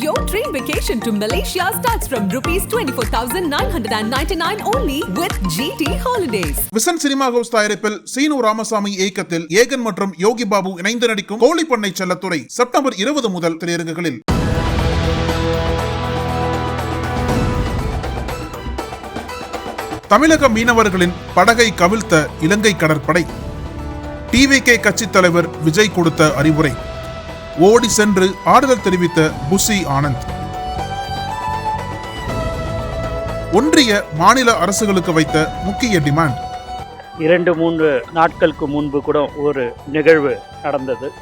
Your dream vacation to Malaysia starts from rupees 24,999 only with GT Holidays. Vision cinema house தயாரிப்பில் சீனு ராமசாமி இயக்கத்தில் ஏகன் மற்றும் யோகி பாபு இணைந்து நடிக்கும் கோழி பண்ணை செல்லத்துறை செப்டம்பர் இருபது முதல் திரையரங்குகளில். தமிழக மீனவர்களின் படகை கவிழ்த்த இலங்கை கடற்படை. டிவிகே கட்சித் தலைவர் விஜய் கொடுத்த அறிவுரை. ஓடி சென்று ஆறுதல் தெரிவித்த புசி ஆனந்த். ஒன்றிய மாநில அரசுகளுக்கு வைத்த முக்கிய டிமாண்ட். இரண்டு மூன்று நாட்களுக்கு முன்பு கூட ஒரு நிகழ்வு நடந்தது.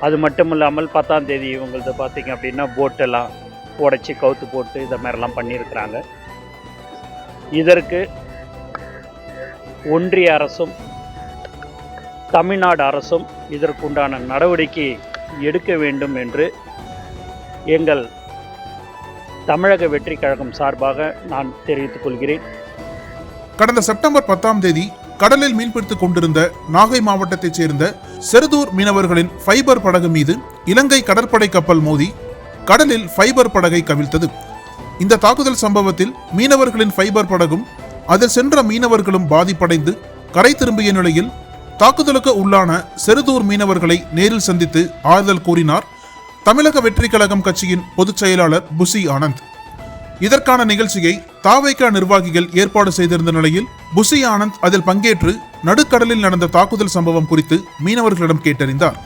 அது மட்டும் இல்லாமல் பத்தாம் தேதி இவங்களது பார்த்தீங்க அப்படின்னா போட்டெல்லாம் உடைச்சி கவுத்து போட்டு இதை மாதிரிலாம் பண்ணியிருக்கிறாங்க. இதற்கு ஒன்றிய அரசும் தமிழ்நாடு அரசும் இதற்குண்டான நடவடிக்கை எடுக்க வேண்டும் என்று எங்கள் தமிழக வெற்றி கழகம் சார்பாக நான் தெரிவித்துக் கொள்கிறேன். கடந்த செப்டம்பர் பத்தாம் தேதி கடலில் மீன்பிடித்துக் கொண்டிருந்த நாகை மாவட்டத்தைச் சேர்ந்த செருதூர் மீனவர்களின் ஃபைபர் படகு மீது இலங்கை கடற்படை கப்பல் மோதி கடலில் ஃபைபர் படகை கவிழ்த்தது. இந்த தாக்குதல் சம்பவத்தில் மீனவர்களின் ஃபைபர் படகும் அதில் சென்ற மீனவர்களும் பாதிப்படைந்து கரை திரும்பிய நிலையில் தாக்குதலுக்கு உள்ளான செருதூர் மீனவர்களை நேரில் சந்தித்து ஆறுதல் கூறினார் தமிழக வெற்றி கழகம் கட்சியின் பொதுச் செயலாளர் புசி ஆனந்த். இதற்கான நிகழ்ச்சியை தாவைக்கா நிர்வாகிகள் ஏற்பாடு செய்திருந்த நிலையில் புசி ஆனந்த் அதில் பங்கேற்று நடுக்கடலில் நடந்த தாக்குதல் சம்பவம் குறித்து மீனவர்களிடம் கேட்டறிந்தார்.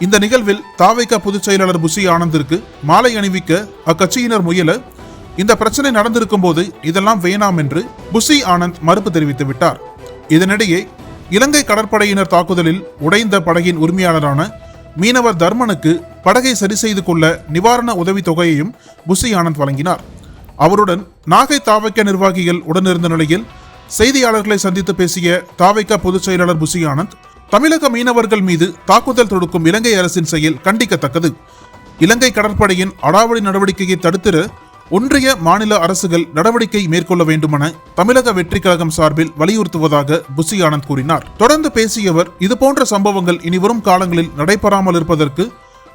இந்த நிகழ்வில் தாவைக்கா பொதுச் செயலாளர் புசி ஆனந்திற்கு மாலை அணிவிக்க அக்கட்சியினர் முயல இந்த பிரச்சனை நடந்திருக்கும் போது இதெல்லாம் வேணாம் என்று புசி ஆனந்த் மறுப்பு தெரிவித்து விட்டார். இதனிடையே இலங்கை கடற்படையினர் தாக்குதலில் உடைந்த படகின் உரிமையாளரான மீனவர் தர்மனுக்கு படகை சரி செய்து கொள்ள நிவாரண உதவித் தொகையையும் புசி ஆனந்த் வழங்கினார். அவருடன் நாகை தாவைக்க நிர்வாகிகள் உடனிருந்த நிலையில் செய்தியாளர்களை சந்தித்து பேசிய தாவைக்க பொதுச் செயலாளர் புசி ஆனந்த் தமிழக மீனவர்கள் மீது தாக்குதல் தொடுக்கும் இலங்கை அரசின் செயல் கண்டிக்கத்தக்கது. இலங்கை கடற்படையின் அடாவடி நடவடிக்கையை தடுத்திட ஒன்றிய மாநில அரசுகள் நடவடிக்கை மேற்கொள்ள வேண்டுமென தமிழக வெற்றி கழகம் சார்பில் வலியுறுத்துவதாக புசி ஆனந்த் கூறினார். தொடர்ந்து பேசியவர் இதுபோன்ற சம்பவங்கள் இனிவரும் காலங்களில் நடைபெறாமல் இருப்பதற்கு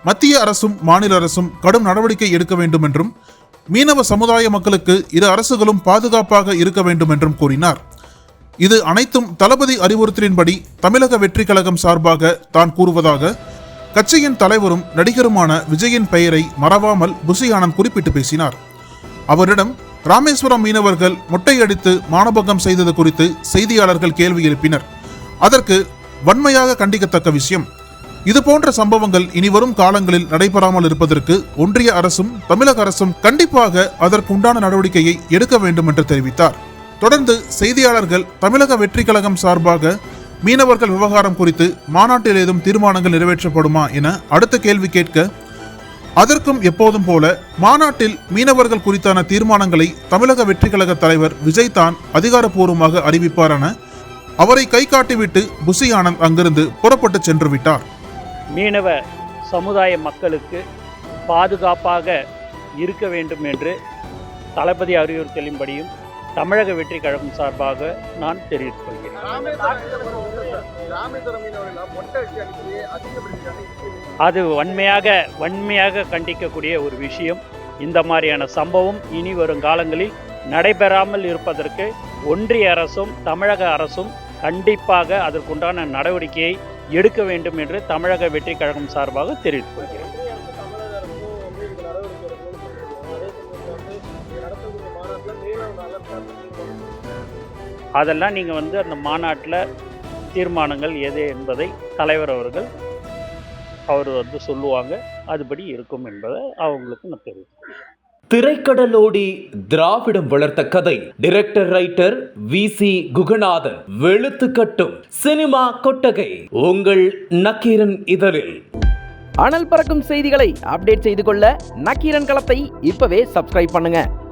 மத்திய அரசும் மாநில அரசும் கடும் நடவடிக்கை எடுக்க வேண்டும் என்றும் மீனவ சமுதாய மக்களுக்கு இரு அரசுகளும் பாதுகாப்பாக இருக்க வேண்டும் என்றும் கூறினார். இது அனைத்தும் தளபதி அறிவுறுத்தலின்படி தமிழக வெற்றி கழகம் சார்பாக தான் கூறுவதாக கட்சியின் தலைவரும் நடிகருமான விஜயின் பெயரை மறவாமல் புசி ஆனந்த் குறிப்பிட்டு பேசினார். அவரிடம் ராமேஸ்வரம் மீனவர்கள் மொட்டையடித்து மானபங்கம் செய்தது குறித்து செய்தியாளர்கள் கேள்வி எழுப்பினர். அதற்கு வன்மையாக கண்டிக்கத்தக்க விஷயம். இதுபோன்ற சம்பவங்கள் இனிவரும் காலங்களில் நடைபெறாமல் இருப்பதற்கு ஒன்றிய அரசும் தமிழக அரசும் கண்டிப்பாக அதற்குண்டான நடவடிக்கையை எடுக்க வேண்டும் என்று தெரிவித்தார். தொடர்ந்து செய்தியாளர்கள் தமிழக வெற்றி கழகம் சார்பாக மீனவர்கள் விவகாரம் குறித்து மாநாட்டில் ஏதும் தீர்மானங்கள் நிறைவேற்றப்படுமா என அடுத்த கேள்வி கேட்க அதற்கும் எப்போதும் போல மாநாட்டில் மீனவர்கள் குறித்தான தீர்மானங்களை தமிழக வெற்றி கழக தலைவர் விஜய் தான் அதிகாரப்பூர்வமாக அறிவிப்பார் என அவரை கை காட்டிவிட்டு புசி ஆனந்த் அங்கிருந்து புறப்பட்டு சென்று விட்டார். மீனவ சமுதாய மக்களுக்கு பாதுகாப்பாக இருக்க வேண்டும் என்று தளபதி அறிவுறுத்தலின்படியும் தமிழக வெற்றி கழகம் சார்பாக நான் தெரிவித்துக் கொள்கிறேன். அது வன்மையாக வன்மையாக கண்டிக்கக்கூடிய ஒரு விஷயம். இந்த மாதிரியான சம்பவம் இனி வரும் காலங்களில் நடைபெறாமல் இருப்பதற்கு ஒன்றிய அரசும் தமிழக அரசும் கண்டிப்பாக அதற்குண்டான நடவடிக்கையை எடுக்க வேண்டும் என்று தமிழக வெற்றி கழகம் சார்பாக தெரிவித்துக் கொள்கிறேன். அதெல்லாம் நீங்கள் வந்து அந்த மாநாட்டில் தீர்மானங்கள் எது என்பதை தலைவர் அவர்கள் அவர் வந்து சொல்லுவாங்க. அதுபடி இருக்கும் என்பதை அவங்களுக்கு நான் தெரிவிக்கிறேன். திரைக்கடலோடி திராவிடம் வளர்த்த கதை. Director writer V. C. Guganathan வெளுத்து கட்டும் சினிமா கொட்டகை. உங்கள் நக்கீரன் இதழில். அனல் பறக்கும் செய்திகளை அப்டேட் செய்து கொள்ள நக்கீரன் களத்தை இப்பவே சப்ஸ்கிரைப் பண்ணுங்க.